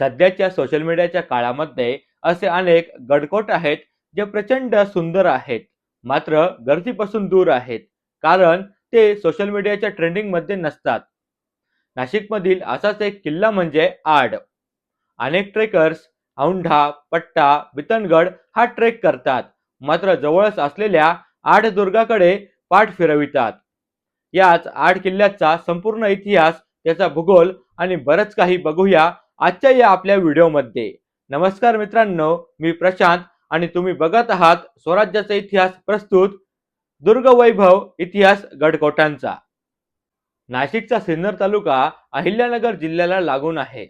सध्याच्या सोशल मीडियाच्या काळामध्ये असे अनेक गडकोट आहेत जे प्रचंड सुंदर आहेत. मात्र गर्दीपासून दूर आहेत कारण ते सोशल मीडियाच्या ट्रेंडिंगमध्ये नसतात. नाशिकमधील असाच एक किल्ला म्हणजे आड. अनेक ट्रेकर्स औंढा पट्टा बितनगड हा ट्रेक करतात. मात्र जवळच असलेल्या आड दुर्गाकडे पाठ फिरवितात. याच आड किल्ल्याचा संपूर्ण इतिहास त्याचा भूगोल आणि बरंच काही बघूया आजच्या या आपल्या व्हिडिओमध्ये. नमस्कार मित्रांनो मी प्रशांत आणि तुम्ही बघत आहात स्वराज्याचा इतिहास प्रस्तुत दुर्ग वैभव इतिहास गडकोटांचा. नाशिकचा सिन्नर तालुका अहिल्यानगर जिल्ह्याला लागून आहे.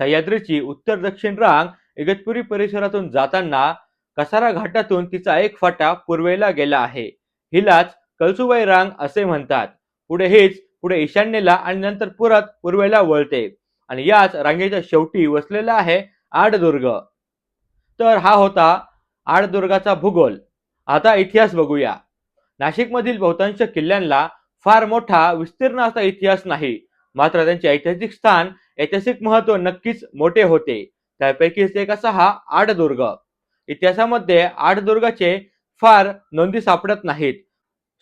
सह्याद्रीची उत्तर दक्षिण रांग इगतपुरी परिसरातून जाताना कसारा घाटातून तिचा एक फाटा पूर्वेला गेला आहे. हिलाच कलसुबाई रांग असे म्हणतात. पुढे हेच पुढे ईशान्येला आणि नंतर परत पूर्वेला वळते. आणि याच रांगेच्या शेवटी वसलेला आहे आडदुर्ग. तर हा होता आडदुर्गाचा भूगोल. आता इतिहास बघूया. नाशिकमधील बहुतांश किल्ल्यांना फार मोठा विस्तीर्ण असा इतिहास नाही. मात्र त्यांचे ऐतिहासिक स्थान ऐतिहासिक महत्त्व नक्कीच मोठे होते. त्यापैकीच एक असा हा आडदुर्ग. इतिहासामध्ये आडदुर्गाचे फार नोंदी सापडत नाहीत.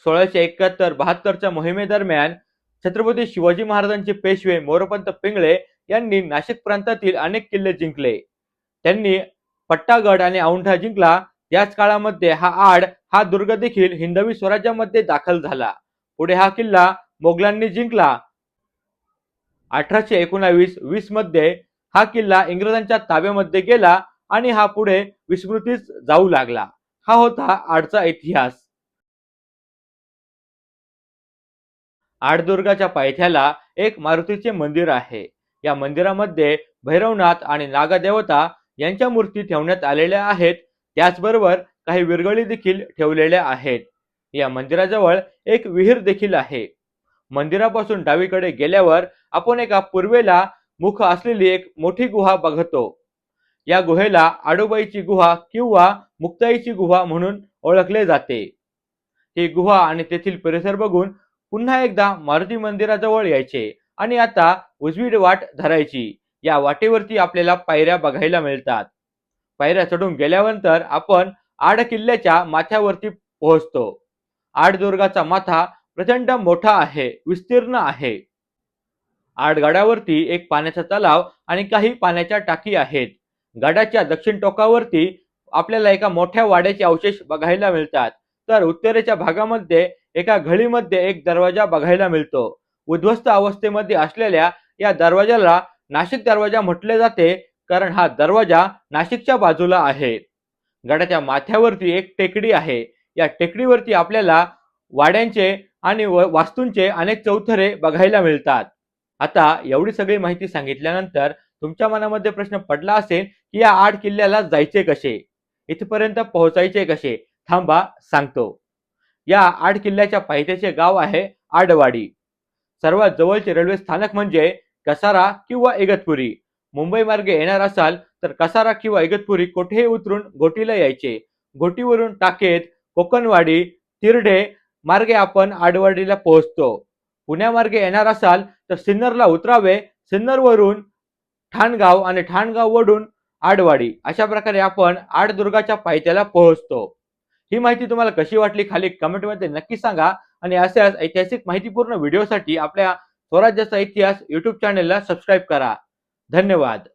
सोळाशे एकाहत्तर बहात्तरच्या मोहिमेदरम्यान छत्रपती शिवाजी महाराजांचे पेशवे मोरपंत पिंगळे यांनी नाशिक प्रांतातील अनेक किल्ले जिंकले. त्यांनी पट्टागड आणि औंढा जिंकला. याच काळामध्ये हा आड हा दुर्ग देखील हिंदवी स्वराज्यामध्ये दाखल झाला. पुढे हा किल्ला मोगलांनी जिंकला. अठराशे एकोणावीस वीसमध्ये हा किल्ला इंग्रजांच्या ताब्यामध्ये गेला आणि हा पुढे विस्मृतीस जाऊ लागला. हा होता आडचा इतिहास. आडदुर्गाच्या पायथ्याला एक मारुतीचे मंदिर आहे. या मंदिरामध्ये भैरवनाथ आणि नागदेवता यांच्या मूर्ती ठेवण्यात आलेल्या आहेत. त्याचबरोबर काही विरगळी देखील ठेवलेल्या आहेत. या मंदिराजवळ एक विहीर देखील आहे. मंदिरापासून डावीकडे गेल्यावर आपण एका पूर्वेला मुख असलेली एक मोठी गुहा बघतो. या गुहेला आडोबाईची गुहा किंवा मुक्ताईची गुहा म्हणून ओळखले जाते. ही गुहा आणि तेथील परिसर बघून पुन्हा एकदा मारुती मंदिराजवळ यायचे. आणि आता उजवीड वाट धरायची. या वाटेवरती आपल्याला पायऱ्या बघायला मिळतात. पायऱ्या चढून गेल्यानंतर आपण आड किल्ल्याच्या माथ्यावरती पोहोचतो. आडदुर्गाचा माथा प्रचंड मोठा आहे विस्तीर्ण आहे. आडगाड्यावरती एक पाण्याचा तलाव आणि काही पाण्याच्या टाकी आहेत. गडाच्या दक्षिण टोकावरती आपल्याला एका मोठ्या वाड्याचे अवशेष बघायला मिळतात. तर उत्तरेच्या भागामध्ये एका घळीमध्ये एक दरवाजा बघायला मिळतो. उद्ध्वस्त अवस्थेमध्ये असलेल्या या दरवाजाला नाशिक दरवाजा म्हटले जाते कारण हा दरवाजा नाशिकच्या बाजूला आहे. गडाच्या माथ्यावरती एक टेकडी आहे. या टेकडीवरती आपल्याला वाड्यांचे आणि व- वास्तूंचे अनेक चौथरे बघायला मिळतात. आता एवढी सगळी माहिती सांगितल्यानंतर तुमच्या मनामध्ये प्रश्न पडला असेल की या आठ किल्ल्याला जायचे कसे? इथपर्यंत पोहोचायचे कसे? थांबा सांगतो. या आठ किल्ल्याच्या पायथ्याचे गाव आहे आडवाडी. सर्वात जवळचे रेल्वे स्थानक म्हणजे कसारा किंवा इगतपुरी. मुंबई मार्गे येणार असाल तर कसारा किंवा इगतपुरी कोठेही उतरून घोटीला यायचे. घोटीवरून टाकेत कोकणवाडी तिरडे मार्गे आपण आडवाडीला पोहोचतो. पुण्यामार्गे येणार असाल तर सिन्नरला उतरावे सिन्नरवरून ठाणगाव आणि ठाणगाव वडून आडवाडी अशा प्रकारे आपण आडदुर्गाच्या पायथ्याला पोहोचतो. ही माहिती तुम्हाला कशी वाटली खाली कमेंटमध्ये नक्की सांगा. आणि अशाच ऐतिहासिक माहितीपूर्ण व्हिडिओसाठी आपल्या स्वराज्याचा इतिहास युट्यूब चॅनेलला सबस्क्राईब करा. धन्यवाद.